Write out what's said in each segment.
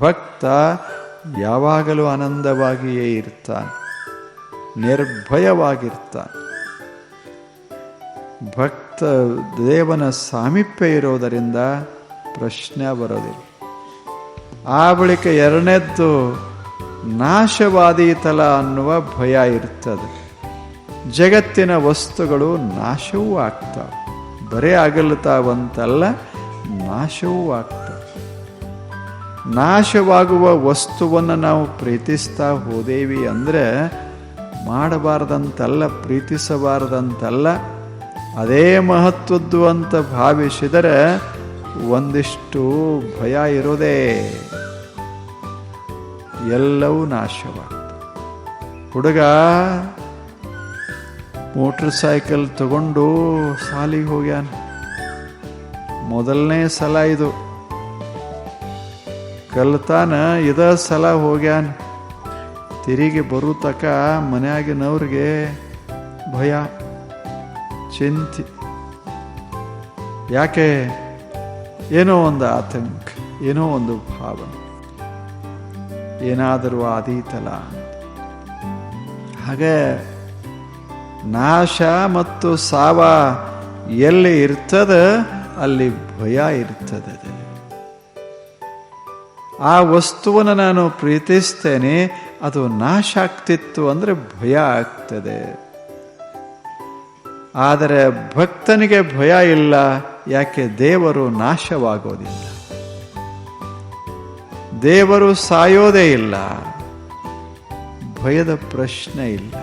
ಭಕ್ತ ಯಾವಾಗಲೂ ಆನಂದವಾಗಿಯೇ ಇರ್ತಾನೆ, ನಿರ್ಭಯವಾಗಿರ್ತಾನೆ. ಭಕ್ತ ದೇವನ ಸಾಮೀಪ್ಯ ಇರೋದರಿಂದ ಪ್ರಶ್ನೆ ಬರೋದಿಲ್ಲ. ಆ ಬಳಿಕ ಎರಡನೇದ್ದು ನಾಶವಾದೀತಲ ಅನ್ನುವ ಭಯ ಇರ್ತದೆ. ಜಗತ್ತಿನ ವಸ್ತುಗಳು ನಾಶವೂ ಆಗ್ತಾವೆ. ಬರೇ ಆಗಲ್ತಾವಂತಲ್ಲ ನಾಶವೂ ಆಗ್ತವೆ. ನಾಶವಾಗುವ ವಸ್ತುವನ್ನು ನಾವು ಪ್ರೀತಿಸ್ತಾ ಹೋದೇವಿ ಅಂದರೆ ಮಾಡಬಾರ್ದಂತಲ್ಲ, ಪ್ರೀತಿಸಬಾರ್ದಂತಲ್ಲ ಅದೇ ಮಹತ್ವದ್ದು ಅಂತ ಭಾವಿಸಿದರೆ ಒಂದಿಷ್ಟು ಭಯ ಇರೋದೇ. ಎಲ್ಲವೂ ನಾಶವಾಗುತ್ತೆ ಹುಡುಗ ಮೋಟ್ರ್ ಸೈಕಲ್ ತಗೊಂಡು ಸಾಲಿಗೆ ಹೋಗ್ಯಾನ. ಮೊದಲನೇ ಸಲ ಇದು. ಕಲ್ತಾನ, ಇದ ಸಲ ಹೋಗ್ಯಾನ. ತಿರುಗಿ ಬರೋ ತಕ ಮನ್ಯಾಗಿನವ್ರಿಗೆ ಭಯ, ಚಿಂತೆ. ಯಾಕೆ? ಏನೋ ಒಂದು ಆತಂಕ, ಏನೋ ಒಂದು ಭಾವನೆ. ಏನಾದರೂ ಆದೀತಲ. ಹಾಗೆ ನಾಶ ಮತ್ತು ಸಾವ ಎಲ್ಲಿ ಇರ್ತದ, ಅಲ್ಲಿ ಭಯ ಇರ್ತದೆ. ಆ ವಸ್ತುವನ್ನು ನಾನು ಪ್ರೀತಿಸ್ತೇನೆ, ಅದು ನಾಶ ಆಗ್ತಿತ್ತು ಅಂದರೆ ಭಯ ಆಗ್ತದೆ. ಆದರೆ ಭಕ್ತನಿಗೆ ಭಯ ಇಲ್ಲ, ಯಾಕೆ ದೇವರು ನಾಶವಾಗೋದಿಲ್ಲ. ದೇವರು ಸಾಯೋದೇ ಇಲ್ಲ, ಭಯದ ಪ್ರಶ್ನೆ ಇಲ್ಲ.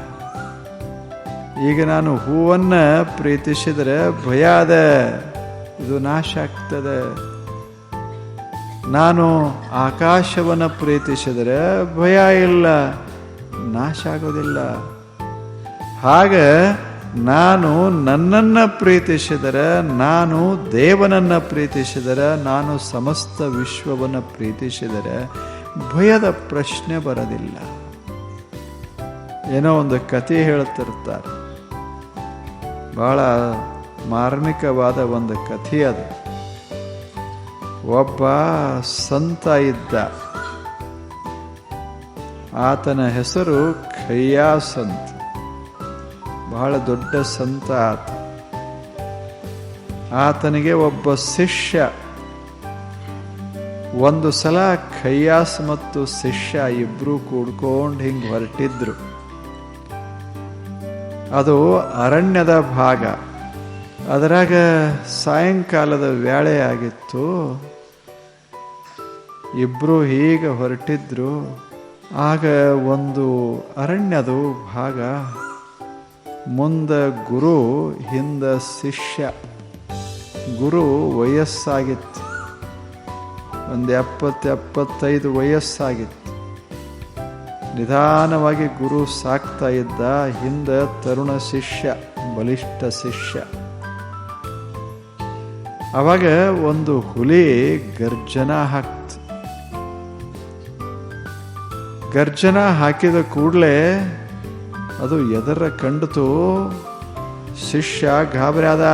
ಈಗ ನಾನು ಹೂವನ್ನು ಪ್ರೀತಿಸಿದರೆ ಭಯ ಅದ ಇದು ನಾಶ ಆಗ್ತದೆ. ನಾನು ಆಕಾಶವನ್ನು ಪ್ರೀತಿಸಿದರೆ ಭಯ ಇಲ್ಲ, ನಾಶ ಆಗೋದಿಲ್ಲ. ಹಾಗೆ ನಾನು ನನ್ನನ್ನು ಪ್ರೀತಿಸಿದರೆ, ನಾನು ದೇವನನ್ನು ಪ್ರೀತಿಸಿದರೆ, ನಾನು ಸಮಸ್ತ ವಿಶ್ವವನ್ನು ಪ್ರೀತಿಸಿದರೆ ಭಯದ ಪ್ರಶ್ನೆ ಬರೋದಿಲ್ಲ. ಏನೋ ಒಂದು ಕತೆ ಹೇಳ್ತಿರ್ತಾರೆ. ಬಹಳ ಮಾರ್ಮಿಕವಾದ ಒಂದು ಕಥೆ ಅದು. ಒಬ್ಬ ಸಂತ ಇದ್ದ. ಆತನ ಹೆಸರು ಖಯ್ಯಾ ಸಂತ. ಬಹಳ ದೊಡ್ಡ ಸಂತ ಆತ. ಆತನಿಗೆ ಒಬ್ಬ ಶಿಷ್ಯ. ಒಂದು ಸಲ ಖಯ್ಯಾಸ್ ಮತ್ತು ಶಿಷ್ಯ ಇಬ್ರು ಕೂಡ್ಕೊಂಡು ಹಿಂಗೆ ಹೊರಟಿದ್ರು. ಅದು ಅರಣ್ಯದ ಭಾಗ. ಅದರಾಗ ಸಾಯಂಕಾಲದ ವೇಳೆ ಆಗಿತ್ತು. ಇಬ್ರು ಹೀಗೆ ಹೊರಟಿದ್ರು. ಆಗ ಒಂದು ಅರಣ್ಯದು ಭಾಗ, ಮುಂದೆ ಗುರು, ಹಿಂದ ಶಿಷ್ಯ. ಗುರು ವಯಸ್ಸಾಗಿತ್ತು. ಒಂದು ಎಪ್ಪತ್ತು, ಎಪ್ಪತ್ತೈದು ವಯಸ್ಸಾಗಿತ್ತು. ನಿಧಾನವಾಗಿ ಗುರು ಸಾಕ್ತಾ ಇದ್ದ ಹಿಂದ ತರುಣ ಶಿಷ್ಯ, ಬಲಿಷ್ಠ ಶಿಷ್ಯ. ಅವಾಗ ಒಂದು ಹುಲಿ ಗರ್ಜನ ಹಾಕ್ತು. ಗರ್ಜನ ಹಾಕಿದ ಕೂಡಲೇ ಅದು ಎದರ ಕಂಡಿತು ಶಿಷ್ಯ ಗಾಬರಾದ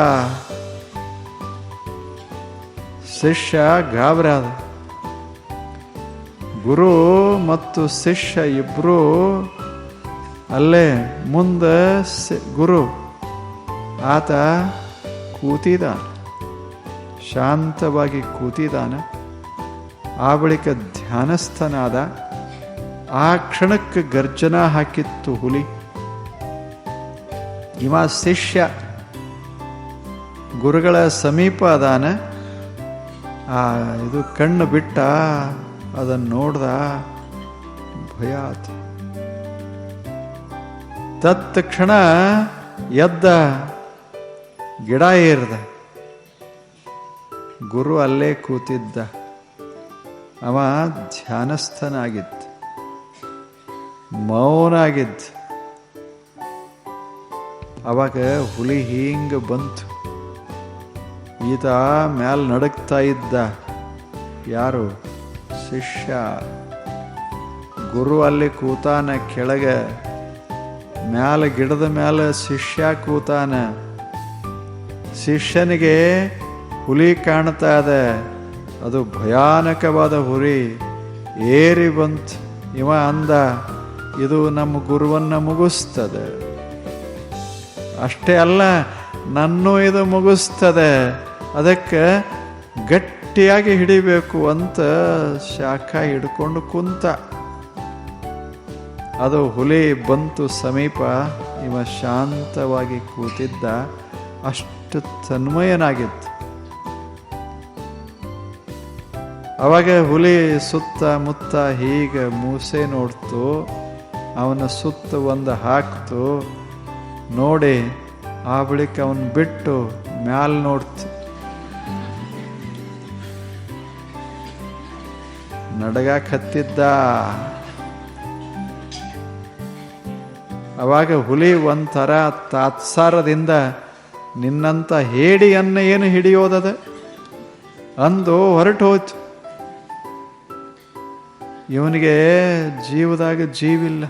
ಶಿಷ್ಯ ಗಾಬರಾದ ಗುರು ಮತ್ತು ಶಿಷ್ಯ ಇಬ್ಬರು ಅಲ್ಲೇ ಮುಂದೆ ಗುರು ಆತ ಕೂತಿದ್ದಾನೆ ಶಾಂತವಾಗಿ ಕೂತಿದ್ದಾನೆ ಆ ಬಳಿಕ ಧ್ಯಾನಸ್ಥನಾದ ಆ ಕ್ಷಣಕ್ಕೆ ಗರ್ಜನ ಹಾಕಿತ್ತು ಹುಲಿ. ಇವ ಶಿಷ್ಯ ಗುರುಗಳ ಸಮೀಪ ಅದಾನ. ಆ ಇದು ಕಣ್ಣು ಬಿಟ್ಟ ಅದನ್ನು ನೋಡ್ದ ಭಯ ಆತು. ತತ್ಕ್ಷಣ ಎದ್ದ ಗಿಡ ಏರ್ದ. ಗುರು ಅಲ್ಲೇ ಕೂತಿದ್ದ. ಅವ ಧ್ಯಾನಸ್ಥನಾಗಿದ್ದ. ಮೌನಾಗಿದ್ದ. ಅವಾಗ ಹುಲಿ ಹಿಂಗೆ ಬಂತು. ಈತ ಮ್ಯಾಲ್ ನಡಕ್ತಾ ಇದ್ದ. ಯಾರು? ಶಿಷ್ಯ. ಗುರು ಅಲ್ಲಿ ಕೂತಾನ, ಕೆಳಗೆ ಮ್ಯಾಲ ಗಿಡದ ಮ್ಯಾಲ ಶಿಷ್ಯ ಕೂತಾನ. ಶಿಷ್ಯನಿಗೆ ಹುಲಿ ಕಾಣ್ತಾ ಇದೆ ಅದು ಭಯಾನಕವಾದ ಹುರಿ. ಏರಿ ಬಂತು. ಇವ ಅಂದ ಇದು ನಮ್ಮ ಗುರುವನ್ನ ಮುಗಿಸ್ತದೆ. ಅಷ್ಟೇ ಅಲ್ಲ, ನನ್ನೂ ಇದು ಮುಗಿಸ್ತದೆ. ಅದಕ್ಕೆ ಗಟ್ಟಿಯಾಗಿ ಹಿಡಿಬೇಕು ಅಂತ ಶಾಖ ಹಿಡ್ಕೊಂಡು ಕುಂತ. ಅದು ಹುಲಿ ಬಂತು ಸಮೀಪ, ಇವ ಶಾಂತವಾಗಿ ಕೂತಿದ್ದ. ಅಷ್ಟು ತನ್ಮಯನಾಗಿತ್ತು. ಅವಾಗ ಹುಲಿ ಸುತ್ತ ಮುತ್ತ ಹೀಗೆ ಮೂಸೆ ನೋಡ್ತು. ಅವನ ಸುತ್ತ ಒಂದು ಹಾಕ್ತು. ನೋಡಿ, ಆ ಬಳಿಕ ಅವನ್ ಬಿಟ್ಟು ಮ್ಯಾಲ್ ನೋಡ್ತು. ನಡಗಾಕತ್ತಿದ್ದ ಅವಾಗ ಹುಲಿ ಒಂಥರ ತಾತ್ಸಾರದಿಂದ ನಿನ್ನಂತ ಹೇಡಿಯನ್ನ ಏನು ಹಿಡಿಯೋದದ? ಅಂದು ಹೊರಟು ಹೋಯ್ತು. ಇವನಿಗೆ ಜೀವದಾಗ ಜೀವಿಲ್ಲ.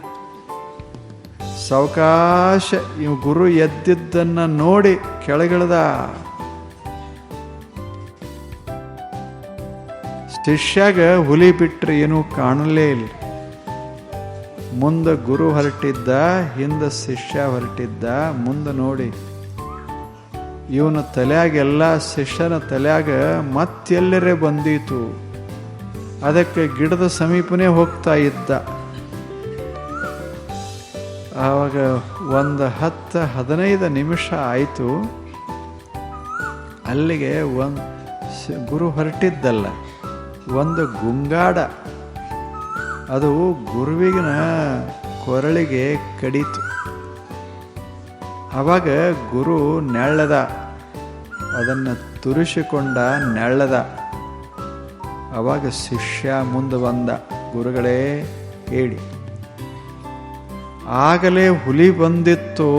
ಸಾವಕಾಶ. ಇವು ಗುರು ಎದ್ದಿದ್ದನ್ನ ನೋಡಿ ಕೆಳಗಿಳ್ದ. ಶಿಷ್ಯಾಗ ಹುಲಿ ಬಿಟ್ಟರೆ ಏನೂ ಕಾಣಲೇ ಇಲ್ಲ. ಮುಂದೆ ಗುರು ಹೊರಟಿದ್ದ, ಹಿಂದೆ ಶಿಷ್ಯ ಹೊರಟಿದ್ದ, ಮುಂದೆ ನೋಡಿ. ಇವನ ತಲೆಯಾಗೆಲ್ಲ ಶಿಷ್ಯನ ತಲೆಯಾಗ ಮತ್ತೆಲ್ಲರೇ ಬಂದೀತು. ಅದಕ್ಕೆ ಗಿಡದ ಸಮೀಪನೇ ಹೋಗ್ತಾ ಇದ್ದ. ಆವಾಗ ಒಂದು ಹತ್ತು ಹದಿನೈದು ನಿಮಿಷ ಆಯಿತು. ಅಲ್ಲಿಗೆ ಒಂದು ಗುರು ಹೊರಟಿದ್ದಲ್ಲ, ಒಂದು ಗುಂಗಾಡ. ಅದು ಗುರುವಿನ ಕೊರಳಿಗೆ ಕಡಿತು. ಆವಾಗ ಗುರು ನೆಳ್ಳದ ಅದನ್ನು ತುರಿಸಿಕೊಂಡ ನೆಳ್ಳದ ಆವಾಗ ಶಿಷ್ಯ ಮುಂದೆ ಬಂದ ಗುರುಗಳೇ ಹೇಳಿ ಆಗಲೇ ಹುಲಿ ಬಂದಿತ್ತು,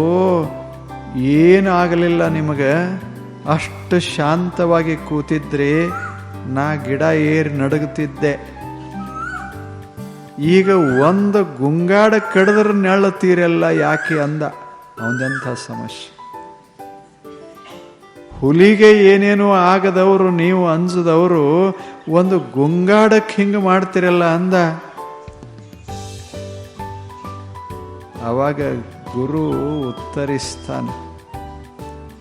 ಏನು ಆಗಲಿಲ್ಲ ನಿಮಗೆ? ಅಷ್ಟು ಶಾಂತವಾಗಿ ಕೂತಿದ್ರಿ ನಾ ಗಿಡ ಏರಿ ನಡಗುತ್ತಿದ್ದೆ. ಈಗ ಒಂದು ಗುಂಗಾಡ ಕಡಿದ್ರೆ ನೆಳ್ಳತ್ತೀರಲ್ಲ ಯಾಕೆ ಅಂದ. ಅವಂದೆಂಥ ಸಮಸ್ಯೆ. ಹುಲಿಗೆ ಏನೇನೋ ಆಗದವರು ನೀವು ಅಂಜದವರು ಒಂದು ಗುಂಗಾಡಕ್ಕೆ ಹಿಂಗೆ ಮಾಡ್ತಿರಲ್ಲ ಅಂದ. ಅವಾಗ ಗುರು ಉತ್ತರಿಸ್ತಾನೆ.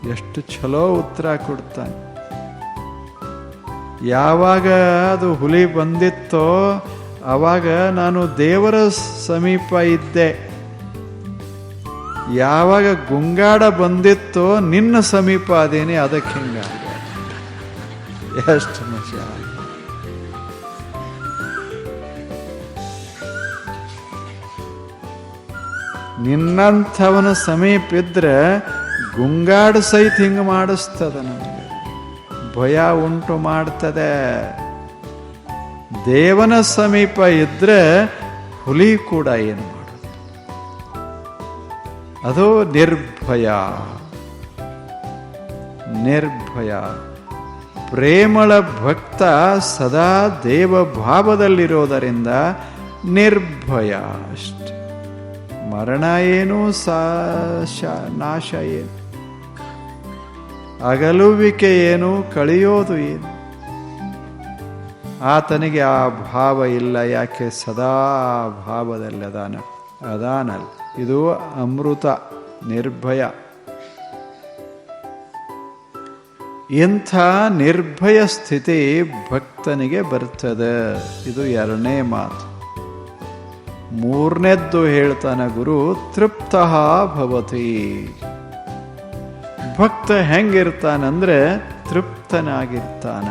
ಎಷ್ಟು ಚಲೋ ಉತ್ತರ ಕೊಡ್ತಾನೆ. ಯಾವಾಗ ಅದು ಹುಲಿ ಬಂದಿತ್ತೋ ಆವಾಗ ನಾನು ದೇವರ ಸಮೀಪ ಇದ್ದೆ. ಯಾವಾಗ ಗುಂಗಾಡ ಬಂದಿತ್ತೋ ನಿನ್ನ ಸಮೀಪ ಅದೇನೆ, ಅದಕ್ಕೆ ಹಿಂಗಾಗ ಎಷ್ಟು ಮಜ. ನಿನ್ನಂಥವನ ಸಮೀಪ ಇದ್ರೆ ಗುಂಗಾಡು ಸಹಿತ ಹಿಂಗೆ ಮಾಡಿಸ್ತದ ನಮಗೆ. ಭಯ ಉಂಟು ಮಾಡ್ತದೆ. ದೇವನ ಸಮೀಪ ಇದ್ರೆ ಹುಲಿ ಕೂಡ ಏನು ಮಾಡೋದು? ಅದು ನಿರ್ಭಯ. ನಿರ್ಭಯ. ಪ್ರೇಮಳ ಭಕ್ತ ಸದಾ ದೇವ ಭಾವದಲ್ಲಿರೋದರಿಂದ ನಿರ್ಭಯ ಅಷ್ಟೆ. ಮರಣ ಏನು ಸಾಶ, ನಾಶ ಏನು? ಅಗಲುವಿಕೆ ಏನು ಕಳೆಯೋದು ಏನು? ಆತನಿಗೆ ಆ ಭಾವ ಇಲ್ಲ, ಯಾಕೆ? ಸದಾ ಭಾವದಲ್ಲಿ ಅದಾನ. ಅದಾನಲ್ ಇದು ಅಮೃತ ನಿರ್ಭಯ. ಇಂಥ ನಿರ್ಭಯ ಸ್ಥಿತಿ ಭಕ್ತನಿಗೆ ಬರ್ತದೆ. ಇದು ಎರಡನೇ ಮಾತು. ಮೂರನೇದ್ದು ಹೇಳ್ತಾನೆ ಗುರು, ತೃಪ್ತ ಭವತಿ. ಭಕ್ತ ಹೆಂಗಿರ್ತಾನಂದ್ರೆ ತೃಪ್ತನಾಗಿರ್ತಾನ.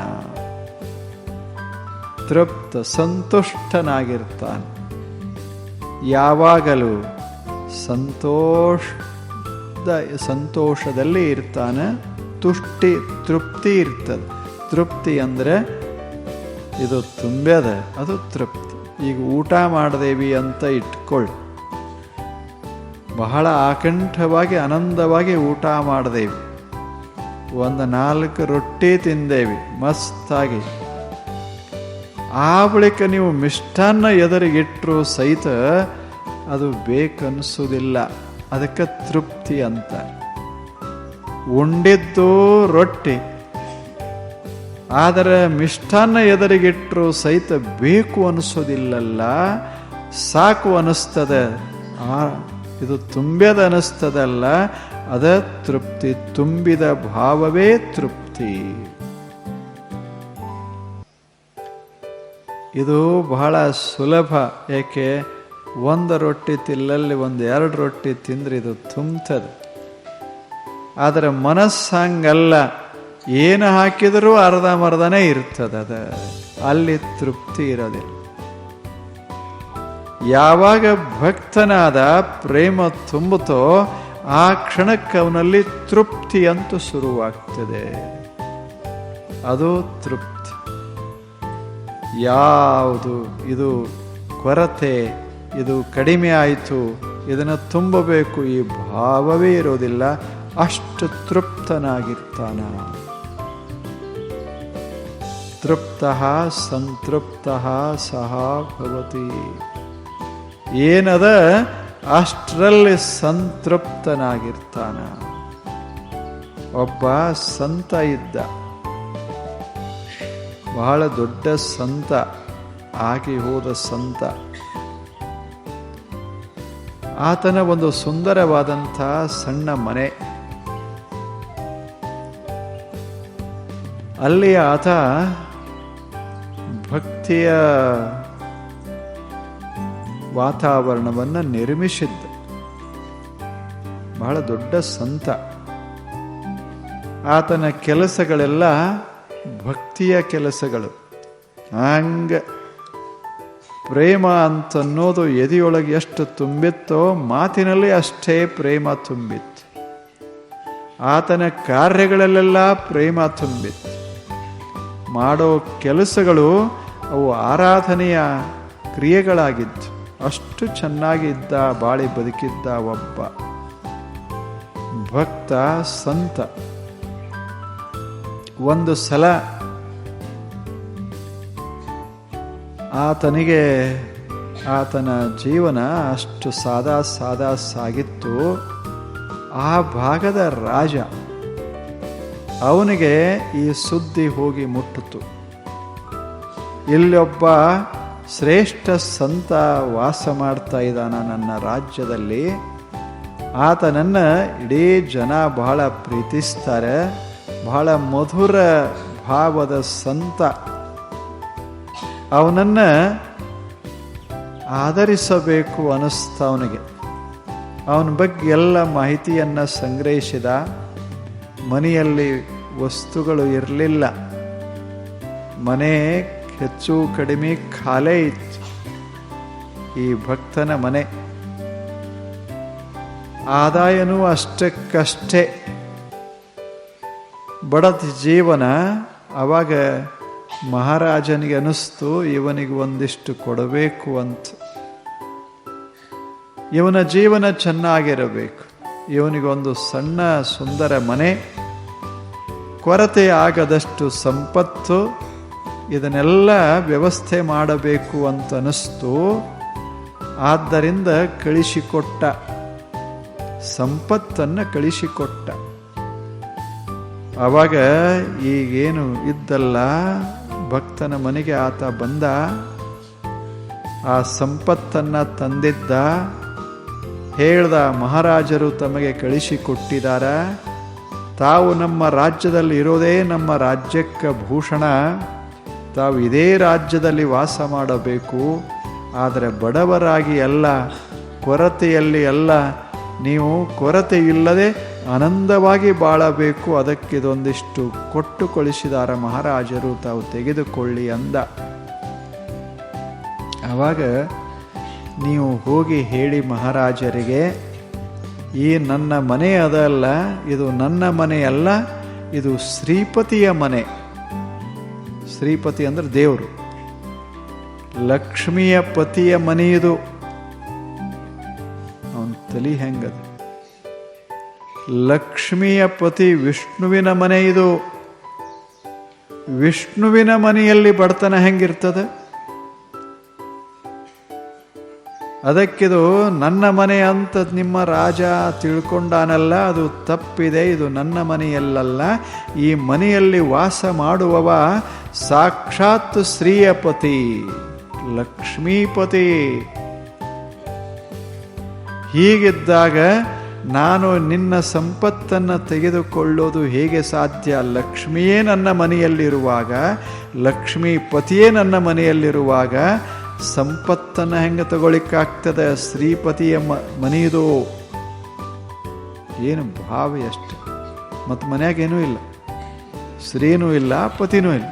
ತೃಪ್ತ ಸಂತುಷ್ಟನಾಗಿರ್ತಾನೆ. ಯಾವಾಗಲೂ ಸಂತೋಷದ, ಸಂತೋಷದಲ್ಲಿ ಇರ್ತಾನೆ, ತುಷ್ಟಿ, ತೃಪ್ತಿ ಇರ್ತದೆ. ತೃಪ್ತಿ ಅಂದರೆ ಇದು ತುಂಬ್ಯದ, ಅದು ತೃಪ್ತಿ. ಈಗ ಊಟ ಮಾಡಿದೇವಿ ಅಂತ ಇಟ್ಕೊಳ್ಳಿ ಬಹಳ ಆಕಂಠವಾಗಿ, ಆನಂದವಾಗಿ ಊಟ ಮಾಡಿದೇವಿ. ಒಂದು ನಾಲ್ಕು ರೊಟ್ಟಿ ತಿಂದೇವಿ, ಮಸ್ತಾಗಿ. ಆ ಬಳಿಕ ನೀವು ಮಿಷ್ಟಾನ್ನ ಎದುರಿಗಿಟ್ಟರು ಸಹಿತ ಅದು ಬೇಕನ್ನಿಸೋದಿಲ್ಲ ಅದಕ್ಕೆ ತೃಪ್ತಿ ಅಂತ ಉಂಡಿದ್ದು ರೊಟ್ಟಿ. ಆದರೆ ಮಿಷ್ಟಾನ್ನ ಎದುರಿಗಿಟ್ಟರು ಸಹಿತ ಬೇಕು ಅನಿಸೋದಿಲ್ಲಲ್ಲ, ಸಾಕು ಅನಿಸ್ತದೆ. ಆ, ಇದು ತುಂಬ್ಯದ ಅನಿಸ್ತದಲ್ಲ, ಅದ ತೃಪ್ತಿ, ತುಂಬಿದ ಭಾವವೇ ತೃಪ್ತಿ. ಇದು ಬಹಳ ಸುಲಭ, ಏಕೆ ಒಂದು ರೊಟ್ಟಿ ತಿಲ್ಲಲ್ಲಿ ಒಂದು ಎರಡು ರೊಟ್ಟಿ ತಿಂದರೆ ಇದು ತುಂಬ್ತದೆ. ಆದರೆ ಮನಸ್ಸು ಹಂಗಲ್ಲ. ಏನು ಹಾಕಿದರೂ ಅರ್ಧ ಮರ್ಧನೇ ಇರ್ತದೆ ಅಲ್ಲಿ ತೃಪ್ತಿ ಇರೋದಿಲ್ಲ. ಯಾವಾಗ ಭಕ್ತನಾದ ಪ್ರೇಮ ತುಂಬುತ್ತೋ ಆ ಕ್ಷಣಕ್ಕೆ ಅವನಲ್ಲಿ ತೃಪ್ತಿ ಅಂತೂ ಶುರುವಾಗ್ತದೆ. ಅದು ತೃಪ್ತಿ. ಯಾವುದು? ಇದು ಕೊರತೆ, ಇದು ಕಡಿಮೆ ಆಯಿತು, ಇದನ್ನು ತುಂಬಬೇಕು ಈ ಭಾವವೇ ಇರೋದಿಲ್ಲ. ಅಷ್ಟು ತೃಪ್ತನಾಗಿರ್ತಾನ. ತೃಪ್ತ ಸಂತೃಪ್ತ ಸಹ ಭವತಿ. ಏನದ? ಅಷ್ಟರಲ್ಲಿ ಸಂತೃಪ್ತನಾಗಿರ್ತಾನ. ಒಬ್ಬ ಸಂತ ಇದ್ದ. ಬಹಳ ದೊಡ್ಡ ಸಂತ, ಆಗಿ ಹೋದ ಸಂತ. ಆತನ ಒಂದು ಸುಂದರವಾದಂಥ ಸಣ್ಣ ಮನೆ. ಅಲ್ಲಿ ಆತ ಭಕ್ತಿಯ ವಾತಾವರಣವನ್ನು ನಿರ್ಮಿಸಿದ್ದ. ಬಹಳ ದೊಡ್ಡ ಸಂತ. ಆತನ ಕೆಲಸಗಳೆಲ್ಲ ಭಕ್ತಿಯ ಕೆಲಸಗಳು. ಹಂಗ ಪ್ರೇಮ ಅಂತನ್ನೋದು ಎದೆಯೊಳಗೆ ಎಷ್ಟು ತುಂಬಿತ್ತೋ ಮಾತಿನಲ್ಲಿ ಅಷ್ಟೇ ಪ್ರೇಮ ತುಂಬಿತ್ತು. ಆತನ ಕಾರ್ಯಗಳಲ್ಲೆಲ್ಲ ಪ್ರೇಮ ತುಂಬಿತ್ತು. ಮಾಡೋ ಕೆಲಸಗಳು ಅವು ಆರಾಧನೆಯ ಕ್ರಿಯೆಗಳಾಗಿದ್ದು. ಅಷ್ಟು ಚೆನ್ನಾಗಿದ್ದ ಬಾಳಿ ಬದುಕಿದ್ದ ಒಬ್ಬ. ಭಕ್ತ, ಸಂತ. ಒಂದು ಸಲ ಆತನಿಗೆ ಆತನ ಜೀವನ ಅಷ್ಟು ಸಾದಾ ಸಾದಾ ಸಾಗಿತ್ತು. ಆ ಭಾಗದ ರಾಜ ಅವನಿಗೆ ಈ ಸುದ್ದಿ ಹೋಗಿ ಮುಟ್ಟಿತು ಇಲ್ಲೊಬ್ಬ ಶ್ರೇಷ್ಠ ಸಂತ ವಾಸ ಮಾಡ್ತಾ ಇದ್ದಾನ ನನ್ನ ರಾಜ್ಯದಲ್ಲಿ. ಆತನನ್ನ ಇಡೀ ಜನ ಬಹಳ ಪ್ರೀತಿಸ್ತಾರೆ. ಬಹಳ ಮಧುರ ಭಾವದ ಸಂತ. ಅವನನ್ನ ಆಧರಿಸಬೇಕು ಅನಿಸ್ತ ಅವನಿಗೆ. ಅವನ ಬಗ್ಗೆ ಎಲ್ಲ ಮಾಹಿತಿಯನ್ನು ಸಂಗ್ರಹಿಸಿದ. ಮನೆಯಲ್ಲಿ ವಸ್ತುಗಳು ಇರಲಿಲ್ಲ. ಮನೆ ಹೆಚ್ಚು ಕಡಿಮೆ ಖಾಲೇ ಇತ್ತು. ಈ ಭಕ್ತನ ಮನೆ ಆದಾಯನೂ ಅಷ್ಟಕ್ಕಷ್ಟೇ. ಬಡದ ಜೀವನ ಅವಾಗ ಮಹಾರಾಜನಿಗೆ ಅನ್ನಿಸ್ತು ಇವನಿಗೆ ಒಂದಿಷ್ಟು ಕೊಡಬೇಕು ಅಂತ. ಇವನ ಜೀವನ ಚೆನ್ನಾಗಿರಬೇಕು. ಇವನಿಗೊಂದು ಸಣ್ಣ ಸುಂದರ ಮನೆ. ಕೊರತೆ ಆಗದಷ್ಟು ಸಂಪತ್ತು. ಇದನ್ನೆಲ್ಲ ವ್ಯವಸ್ಥೆ ಮಾಡಬೇಕು ಅಂತ ಅನ್ನಿಸ್ತು ಆದ್ದರಿಂದ ಕಳಿಸಿಕೊಟ್ಟ. ಸಂಪತ್ತನ್ನು ಕಳಿಸಿಕೊಟ್ಟ. ಆವಾಗ ಈಗೇನು ಇದ್ದಲ್ಲ, ಭಕ್ತನ ಮನೆಗೆ ಆತ ಬಂದ. ಆ ಸಂಪತ್ತನ್ನು ತಂದಿದ್ದ. ಹೇಳ್ದ ಮಹಾರಾಜರು ತಮಗೆ ಕಳಿಸಿಕೊಟ್ಟಿದ್ದಾರೆ ತಾವು ನಮ್ಮ ರಾಜ್ಯದಲ್ಲಿ ಇರೋದೇ ನಮ್ಮ ರಾಜ್ಯಕ್ಕೆ ಭೂಷಣ. ತಾವು ಇದೇ ರಾಜ್ಯದಲ್ಲಿ ವಾಸ ಮಾಡಬೇಕು, ಆದರೆ ಬಡವರಾಗಿ ಎಲ್ಲ ಕೊರತೆಯಲ್ಲಿ ಅಲ್ಲ. ನೀವು ಕೊರತೆ ಇಲ್ಲದೆ ಆನಂದವಾಗಿ ಬಾಳಬೇಕು, ಅದಕ್ಕೆ ಇದೊಂದಿಷ್ಟು ಕೊಟ್ಟು ಕಳಿಸಿದಾರ ಮಹಾರಾಜರು, ತಾವು ತೆಗೆದುಕೊಳ್ಳಿ ಅಂದ. ಆವಾಗ ನೀವು ಹೋಗಿ ಹೇಳಿ ಮಹಾರಾಜರಿಗೆ, ಈ ನನ್ನ ಮನೆ ಅದಲ್ಲ, ಇದು ನನ್ನ ಮನೆಯಲ್ಲ ಇದು ಶ್ರೀಪತಿಯ ಮನೆ. ಶ್ರೀಪತಿ ಅಂದ್ರೆ ದೇವರು. ಲಕ್ಷ್ಮಿಯ ಪತಿಯ ಮನೆಯದು ಅವನ ತಲಿ ಹೆಂಗದ? ಲಕ್ಷ್ಮಿಯ ಪತಿ ವಿಷ್ಣುವಿನ ಮನೆ ಇದು. ವಿಷ್ಣುವಿನ ಮನೆಯಲ್ಲಿ ಬಡತನ ಹೆಂಗಿರ್ತದೆ? ಅದಕ್ಕಿದು ನನ್ನ ಮನೆ ಅಂತ ನಿಮ್ಮ ರಾಜ ತಿಳ್ಕೊಂಡಾನಲ್ಲ, ಅದು ತಪ್ಪಿದೆ, ಇದು ನನ್ನ ಮನೆಯಲ್ಲಲ್ಲ. ಈ ಮನೆಯಲ್ಲಿ ವಾಸ ಮಾಡುವವ ಸಾಕ್ಷಾತ್ ಶ್ರೀಯಪತಿ ಲಕ್ಷ್ಮೀಪತಿ. ಹೀಗಿದ್ದಾಗ ನಾನು ನಿನ್ನ ಸಂಪತ್ತನ್ನು ತೆಗೆದುಕೊಳ್ಳೋದು ಹೇಗೆ ಸಾಧ್ಯ? ಲಕ್ಷ್ಮಿಯೇ ನನ್ನ ಮನೆಯಲ್ಲಿರುವಾಗ, ಲಕ್ಷ್ಮೀಪತಿಯೇ ನನ್ನ ಮನೆಯಲ್ಲಿರುವಾಗ ಸಂಪತ್ತನ್ನು ಹೆಂಗೆ ತಗೊಳಿಕ್ಕಾಗ್ತದೆ ಶ್ರೀಪತಿಯ ಮ, ಮನೆಯದು? ಏನು ಭಾವ ಎಷ್ಟು? ಮತ್ತು ಮನ್ಯಾಗ ಏನೂ ಇಲ್ಲ. ಶ್ರೀನೂ ಇಲ್ಲ, ಪತಿನೂ ಇಲ್ಲ.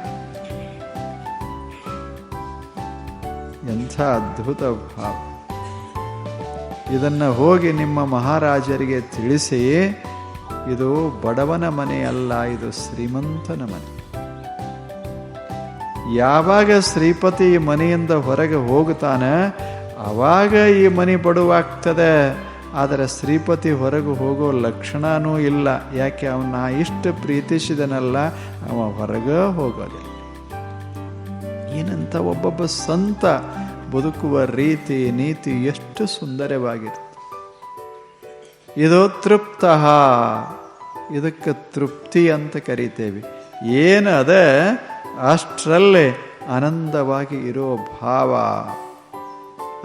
ಎಂಥ ಅದ್ಭುತ ಭಾವ. ಇದನ್ನು ಹೋಗಿ ನಿಮ್ಮ ಮಹಾರಾಜರಿಗೆ ತಿಳಿಸಿ, ಇದು ಬಡವನ ಮನೆಯಲ್ಲ, ಇದು ಶ್ರೀಮಂತನ ಮನೆ. ಯಾವಾಗ ಶ್ರೀಪತಿ ಈ ಮನೆಯಿಂದ ಹೊರಗೆ ಹೋಗುತ್ತಾನೆ ಆವಾಗ ಈ ಮನೆ ಬಡುವಾಗ್ತದೆ. ಆದರೆ ಶ್ರೀಪತಿ ಹೊರಗೆ ಹೋಗೋ ಲಕ್ಷಣವೂ ಇಲ್ಲ. ಯಾಕೆ? ಅವನ್ನ ಇಷ್ಟು ಪ್ರೀತಿಸಿದನಲ್ಲ, ಅವ ಹೊರಗೆ ಹೋಗೋದಿಲ್ಲ. ಏನಂತ ಒಬ್ಬೊಬ್ಬ ಸಂತ ಬದುಕುವ ರೀತಿ, ನೀತಿ ಎಷ್ಟು ಸುಂದರವಾಗಿದೆ. ಇದು ತೃಪ್ತ. ಇದಕ್ಕೆ ತೃಪ್ತಿ ಅಂತ ಕರಿತೇವೆ. ಏನು ಅದ? ಅಷ್ಟರಲ್ಲೇ ಆನಂದವಾಗಿ ಇರೋ ಭಾವ.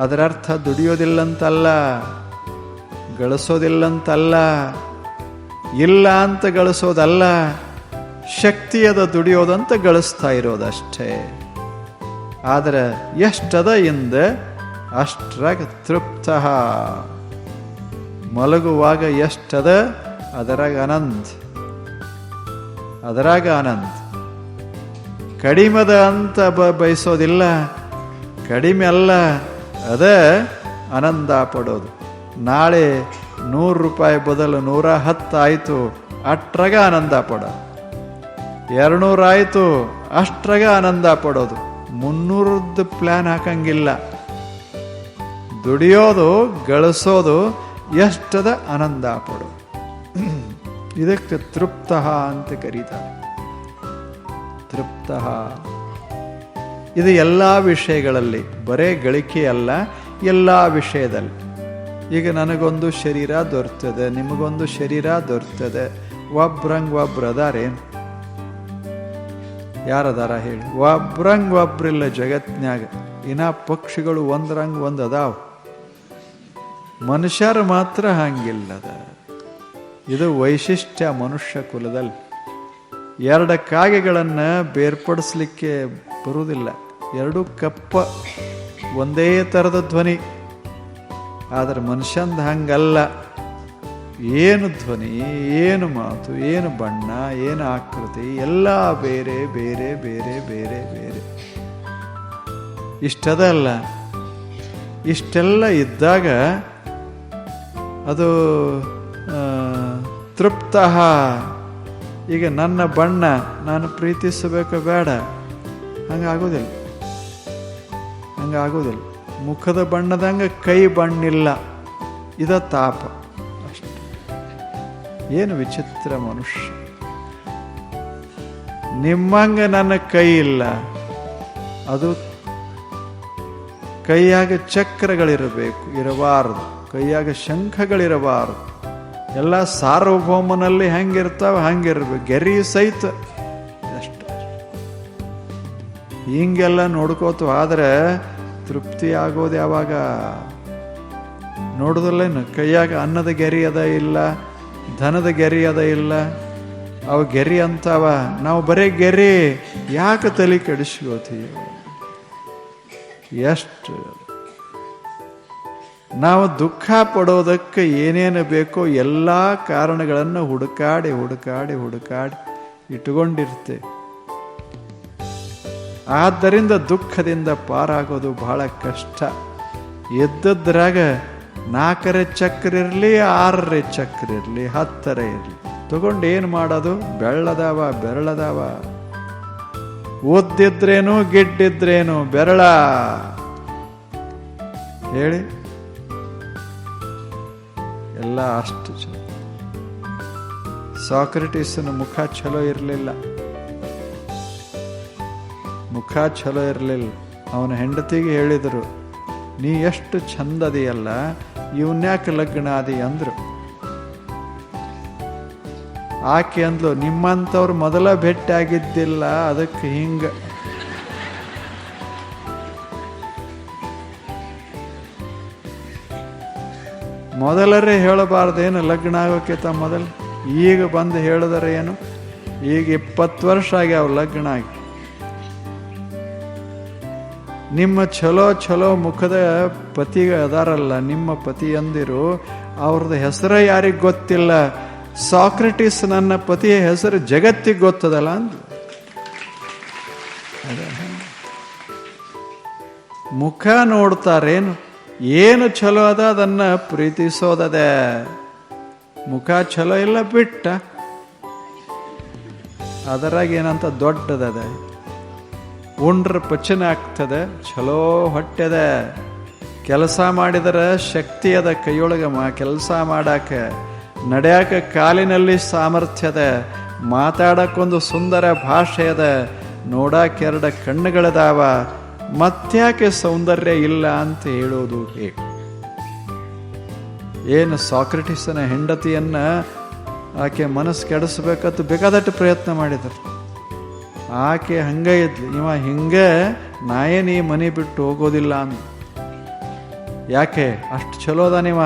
ಅದರರ್ಥ ದುಡಿಯೋದಿಲ್ಲಂತಲ್ಲ, ಗಳಿಸೋದಿಲ್ಲಂತಲ್ಲ, ಇಲ್ಲ ಅಂತ ಗಳಿಸೋದಲ್ಲ, ಶಕ್ತಿಯದ ದುಡಿಯೋದಂತ ಗಳಿಸ್ತಾ ಇರೋದಷ್ಟೇ. ಆದರೆ ಎಷ್ಟದ ಇಂದ ಅಷ್ಟರಾಗ ತೃಪ್ತ. ಮಲಗುವಾಗ ಎಷ್ಟದ, ಅದರಾಗ ಆನಂದ್. ಅದರಾಗ ಆನಂದ್. ಕಡಿಮದ ಅಂತ ಬ ಬಯಸೋದಿಲ್ಲ. ಕಡಿಮೆ ಅಲ್ಲ, ಅದ ಆನಂದ ಪಡೋದು. ನಾಳೆ ನೂರು ರೂಪಾಯಿ ಬದಲು ನೂರ ಹತ್ತು ಆಯಿತು, ಅಷ್ಟ್ರಾಗ ಆನಂದ ಪಡೋದು ಎರಡುನೂರು ಆಯಿತು, ಅಷ್ಟ್ರಾಗ ಆನಂದ ಪಡೋದು. ಮುನ್ನೂರದ್ದು ಪ್ಲ್ಯಾನ್ ಹಾಕಂಗಿಲ್ಲ. ದುಡಿಯೋದು, ಗಳಿಸೋದು, ಎಷ್ಟದ ಆನಂದ ಪಡೋದು. ಇದಕ್ಕೆ ತೃಪ್ತ ಅಂತ ಕರೀತಾರೆ. ತೃಪ್ತ. ಇದು ಎಲ್ಲ ವಿಷಯಗಳಲ್ಲಿ, ಬರೇ ಗಳಿಕೆ ಅಲ್ಲ, ಎಲ್ಲ ವಿಷಯದಲ್ಲಿ. ಈಗ ನನಗೊಂದು ಶರೀರ ದೊರ್ತದೆ, ನಿಮಗೊಂದು ಶರೀರ ದೊರ್ತದೆ. ಒಬ್ರಂಗ್ ಒಬ್ರು ಅದಾರೇನು ಯಾರದಾರ ಹೇಳಿ. ಒಬ್ರಂಗ್ ಒಬ್ರಿಲ್ಲ ಜಗತ್ನ್ಯಾಗ. ಇನ್ನ ಪಕ್ಷಿಗಳು ಒಂದ್ರಂಗ್ ಒಂದು ಅದಾವ. ಮನುಷ್ಯರು ಮಾತ್ರ ಹಂಗಿಲ್ಲದ. ಇದು ವೈಶಿಷ್ಟ್ಯ ಮನುಷ್ಯ ಕುಲದಲ್ಲಿ. ಎರಡು ಕಾಗೆಗಳನ್ನು ಬೇರ್ಪಡಿಸ್ಲಿಕ್ಕೆ ಬರುವುದಿಲ್ಲ. ಎರಡು ಕಪ್ಪ ಒಂದೇ ಥರದ ಧ್ವನಿ. ಆದರೆ ಮನುಷ್ಯಂದ ಹಂಗಲ್ಲ. ಏನು ಧ್ವನಿ, ಏನು ಮಾತು, ಏನು ಬಣ್ಣ, ಏನು ಆಕೃತಿ, ಎಲ್ಲ ಬೇರೆ ಬೇರೆ ಬೇರೆ ಬೇರೆ ಬೇರೆ. ಇಷ್ಟದಲ್ಲ ಇಷ್ಟೆಲ್ಲ ಇದ್ದಾಗ ಅದು ತೃಪ್ತ ಈಗ ನನ್ನ ಬಣ್ಣ ನಾನು ಪ್ರೀತಿಸಬೇಕು ಬೇಡ. ಹಂಗೆ ಆಗೋದಿಲ್ಲ. ಹಂಗೆ ಆಗೋದಿಲ್ಲ. ಮುಖದ ಬಣ್ಣದಂಗೆ ಕೈ ಬಣ್ಣಿಲ್ಲ. ಇದ ತಾಪ. ಅಷ್ಟೆ. ಏನು ವಿಚಿತ್ರ ಮನುಷ್ಯ. ನಿಮ್ಮಂಗೆ ನನ್ನ ಕೈ ಇಲ್ಲ. ಅದು ಕೈಯಾಗ ಚಕ್ರಗಳಿರಬೇಕು, ಇರಬಾರದು. ಕೈಯಾಗ ಶಂಖಗಳಿರಬಾರದು. ಎಲ್ಲ ಸಾರ್ವಭೌಮನಲ್ಲಿ ಹೆಂಗಿರ್ತಾವೆ, ಹಂಗಿರ್ಬೇಕು. ಗೆರಿ ಸಹಿತ. ಹಿಂಗೆಲ್ಲ ನೋಡ್ಕೋತು ಆದರೆ ತೃಪ್ತಿ ಆಗೋದು ಯಾವಾಗ? ನೋಡಿದ್ರಲ್ಲೇನು ಕೈಯಾಗ ಅನ್ನದ ಗೆರಿ ಅದ ಇಲ್ಲ, ಧನದ ಗೆರಿ ಅದ ಇಲ್ಲ. ಅವು ಗೆರಿ ಅಂತಾವ. ನಾವು ಬರೀ ಗೆರಿ. ಯಾಕೆ ತಲೆ ಕೆಡಿಸ್ಕೋತೀವಿ ಎಷ್ಟು ನಾವು ದುಃಖ ಪಡೋದಕ್ಕೆ ಏನೇನು ಬೇಕೋ ಎಲ್ಲ ಕಾರಣಗಳನ್ನು ಹುಡುಕಾಡಿ ಹುಡುಕಾಡಿ ಹುಡುಕಾಡಿ ಇಟ್ಕೊಂಡಿರ್ತೇವೆ ಆದ್ದರಿಂದ ದುಃಖದಿಂದ ಪಾರಾಗೋದು ಬಹಳ ಕಷ್ಟ. ಎದ್ದದ್ರಾಗ ನಾಲ್ಕರೆ ಚಕ್ರ ಇರಲಿ, ಆರರೆ ಚಕ್ರ ಇರಲಿ, ಹತ್ತರ ಇರಲಿ. ತಗೊಂಡು ಏನು ಮಾಡೋದು? ಬೆಳ್ಳದಾವ, ಬೆರಳದಾವ. ಓದ್ದಿದ್ರೇನು ಗಿಡ್ಡಿದ್ರೇನು ಬೆರಳ. ಹೇಳಿ. ಎಲ್ಲ ಅಷ್ಟು ಚಲೋ ಸಾಕ್ರೆಟಿಸನ ಮುಖ ಚಲೋ ಇರಲಿಲ್ಲ. ಮುಖ ಚಲೋ ಇರಲಿಲ್ಲ. ಅವನ ಹೆಂಡತಿಗೆ ಹೇಳಿದರು, ನೀ ಎಷ್ಟು ಚಂದದಿಯಲ್ಲ ಇವನ್ಯಾಕೆ ಲಗ್ನ ಅದಿ ಅಂದ್ರು. ಆಕೆ ಅಂದ್ಲು, ನಿಮ್ಮಂಥವ್ರು ಮೊದಲ ಭೇಟಿ ಆಗಿದ್ದಿಲ್ಲ ಅದಕ್ಕೆ ಹಿಂಗ ಮೊದಲರೇ ಹೇಳಬಾರ್ದೇನು ಲಗ್ನ ಆಗೋಕ್ಕಿಂತ ಮೊದಲು? ಈಗ ಬಂದು ಹೇಳಿದರೆ ಏನು? ಈಗ ಇಪ್ಪತ್ತು ವರ್ಷ ಆಗ್ಯಾವ ಲಗ್ನ ಆಗಿ. ನಿಮ್ಮ ಛಲೋ ಚಲೋ ಮುಖದ ಪತಿ ಅದಾರಲ್ಲ, ನಿಮ್ಮ ಪತಿಯಂದಿರು ಅವ್ರದ್ದು ಹೆಸರೇ ಯಾರಿಗೆ ಗೊತ್ತಿಲ್ಲ? ಸಾಕ್ರೆಟಿಸ್ ನನ್ನ ಪತಿಯ ಹೆಸರು ಜಗತ್ತಿಗೆ ಗೊತ್ತದಲ್ಲ ಅಂದ ಮುಖ ನೋಡ್ತಾರೇನು? ಏನು ಚಲೋ ಅದ ಅದನ್ನ ಪ್ರೀತಿಸೋದದೆ. ಮುಖ ಚಲೋ ಇಲ್ಲ ಬಿಟ್ಟ. ಅದರಾಗ ಏನಂತ ದೊಡ್ಡದದೆ. ಉಂಡ್ರ ಪಚನ ಆಗ್ತದೆ ಚಲೋ ಹೊಟ್ಟೆದ. ಕೆಲಸ ಮಾಡಿದರೆ ಶಕ್ತಿ ಅದ ಕೈಯೊಳಗ ಮಾ, ಕೆಲಸ ಮಾಡಾಕ. ನಡೆಯಾಕ ಕಾಲಿನಲ್ಲಿ ಸಾಮರ್ಥ್ಯದ, ಮಾತಾಡಕ್ಕೊಂದು ಸುಂದರ ಭಾಷೆ ಅದ. ನೋಡಾಕೆರಡ ಕಣ್ಣುಗಳದಾವ. ಮತ್ತ್ಯಾಕೆ ಸೌಂದರ್ಯ ಇಲ್ಲ ಅಂತ ಹೇಳೋದು ಹೇಗೆ? ಏನು ಸಾಕ್ರೆಟಿಸನ ಹೆಂಡತಿಯನ್ನ ಆಕೆ ಮನಸ್ಸು ಕೆಡಿಸ್ಬೇಕಂತ ಬೇಕಾದಷ್ಟು ಪ್ರಯತ್ನ ಮಾಡಿದರು. ಆಕೆ ಹಂಗ ಇದ್ಲು. ಇವ ಹಿಂಗ ನಾಯೇನು ಮನೆ ಬಿಟ್ಟು ಹೋಗೋದಿಲ್ಲ ಅಂದ ಯಾಕೆ? ಅಷ್ಟು ಚಲೋದಾನಿವ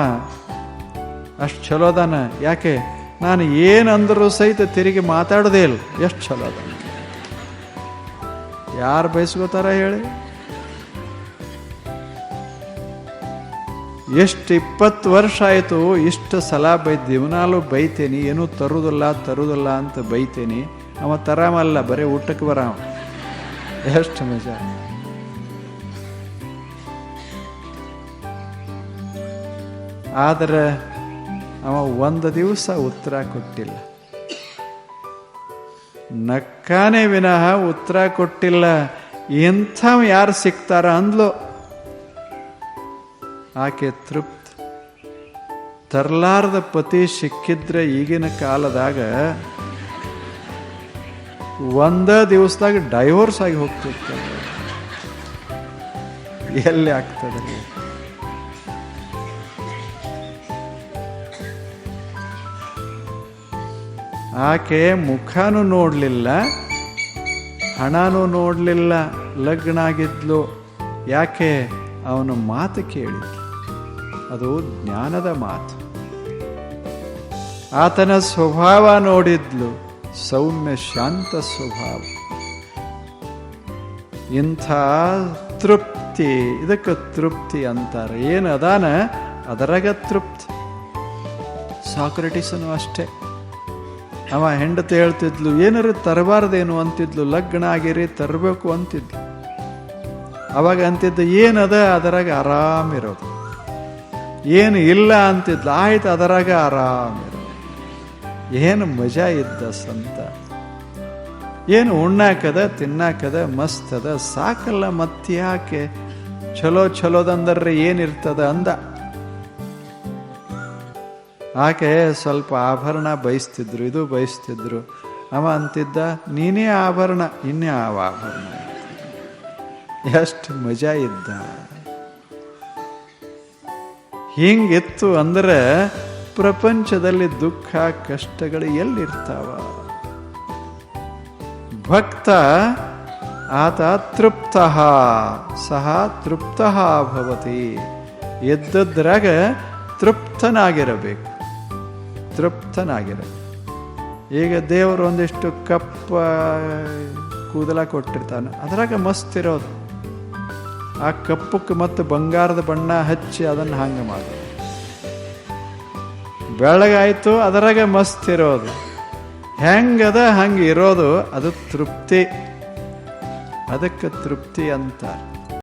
ಅಷ್ಟು ಚಲೋದಾನ ಯಾಕೆ? ನಾನು ಏನಂದರೂ ಸಹಿತ ತಿರುಗಿ ಮಾತಾಡೋದೇ ಇಲ್ಲ. ಎಷ್ಟು ಚಲೋ ಅದ ಯಾರು ಬಯಸ್ಕೋತಾರ ಹೇಳಿ. ಎಷ್ಟು ಇಪ್ಪತ್ತು ವರ್ಷ ಆಯಿತು, ಇಷ್ಟು ಸಲ ಬೈ ದಿವನಾಲು ಬೈತೇನಿ, ಏನೂ ತರುದಿಲ್ಲ ತರುವುದಿಲ್ಲ ಅಂತ ಬೈತೇನಿ. ಅವ ತರಾಮಲ್ಲ, ಬರೀ ಊಟಕ್ಕೆ ಬರಾವ ಎಷ್ಟು ಮಜಾ. ಆದರೆ ಅವ ಒಂದು ದಿವಸ ಉತ್ತರ ಕೊಟ್ಟಿಲ್ಲ. ನಕ್ಕಾನೆ ವಿನಃ ಉತ್ತರ ಕೊಟ್ಟಿಲ್ಲ. ಎಂಥ ಯಾರು ಸಿಗ್ತಾರ ಅಂದ್ಲು. ಆಕೆ ತೃಪ್ತ. ತರಲಾರದ ಪತಿ ಸಿಕ್ಕಿದ್ರೆ ಈಗಿನ ಕಾಲದಾಗ ಒಂದ ದಿವಸದಾಗ ಡೈವೋರ್ಸ್ ಆಗಿ ಹೋಗ್ತಿತ್ತು. ಎಲ್ಲಿ ಆಗ್ತದೆ? ಆಕೆ ಮುಖನೂ ನೋಡಲಿಲ್ಲ, ಹಣನೂ ನೋಡಲಿಲ್ಲ ಲಗ್ನ ಆಗಿದ್ಲು ಯಾಕೆ? ಅವನು ಮಾತು ಕೇಳಿದ್ಲು. ಅದು ಜ್ಞಾನದ ಮಾತು. ಆತನ ಸ್ವಭಾವ ನೋಡಿದ್ಲು, ಸೌಮ್ಯ ಶಾಂತ ಸ್ವಭಾವ. ಇಂಥ ತೃಪ್ತಿ, ಇದಕ್ಕೆ ತೃಪ್ತಿ ಅಂತಾರೆ. ಏನು ಅದಾನ ಅದರಾಗ ತೃಪ್ತಿ. ಸಾಕ್ರೆಟಿಸನು ಅಷ್ಟೇ. ಅವ ಹೆಂಡತಿ ಹೇಳ್ತಿದ್ಲು, ಏನಾರು ತರಬಾರ್ದೇನು? ಅಂತಿದ್ಲು, ಲಗ್ನ ಆಗಿರಿ, ತರಬೇಕು ಅಂತಿದ್ಲು. ಅವಾಗ ಅಂತಿದ್ದ, ಏನದ? ಅದರಾಗ ಆರಾಮಿರೋದು. ಏನು ಇಲ್ಲ ಅಂತಿದ್ಲು. ಆಯ್ತು, ಅದರಾಗ ಆರಾಮ ಏನು ಮಜಾ ಇದ್ದ ಸಂತ. ಏನು ಉಣ್ಣಾಕದ, ತಿನ್ನಾಕದ ಮಸ್ತ್ ಅದ ಸಾಕಲ್ಲ ಮತ್ತ್ಯಾಕೆ ಚಲೋ ಚಲೋದಂದ್ರೆ ಏನಿರ್ತದ ಅಂದ. ಆಕೆ ಸ್ವಲ್ಪ ಆಭರಣ ಬಯಸ್ತಿದ್ರು, ಇದು ಬಯಸ್ತಿದ್ರು. ಅವ ಅಂತಿದ್ದ, ನೀನೇ ಆಭರಣ, ಇನ್ನೇ ಆವ ಆಭರಣ. ಎಷ್ಟು ಮಜಾ ಇದ್ದ. ಹಿಂಗಿತ್ತು ಅಂದರೆ ಪ್ರಪಂಚದಲ್ಲಿ ದುಃಖ, ಕಷ್ಟಗಳು ಎಲ್ಲಿರ್ತಾವ? ಭಕ್ತ ಆತ ತೃಪ್ತ, ಸಹ ತೃಪ್ತ ಭವತಿ. ಎದ್ದದ್ರಾಗ ತೃಪ್ತನಾಗಿರಬೇಕು. ತೃಪ್ತನಾಗಿರಬೇಕು. ಈಗ ದೇವರು ಒಂದಿಷ್ಟು ಕಪ್ಪ, ಕೂದಲ ಕೊಟ್ಟಿರ್ತಾನೆ. ಅದ್ರಾಗ ಮಸ್ತ್ ಇರೋದು. ಆ ಕಪ್ಪಕ್ಕೆ ಮತ್ತು ಬಂಗಾರದ ಬಣ್ಣ ಹಚ್ಚಿ ಅದನ್ನು ಹಂಗೆ ಮಾಡಿ. ಬೆಳಗಾಯಿತು ಅದರಾಗ ಮಸ್ತ್ ಇರೋದು. ಹೆಂಗದ ಹಂಗೆ ಇರೋದು, ಅದು ತೃಪ್ತಿ. ಅದಕ್ಕೆ ತೃಪ್ತಿ ಅಂತಾರೆ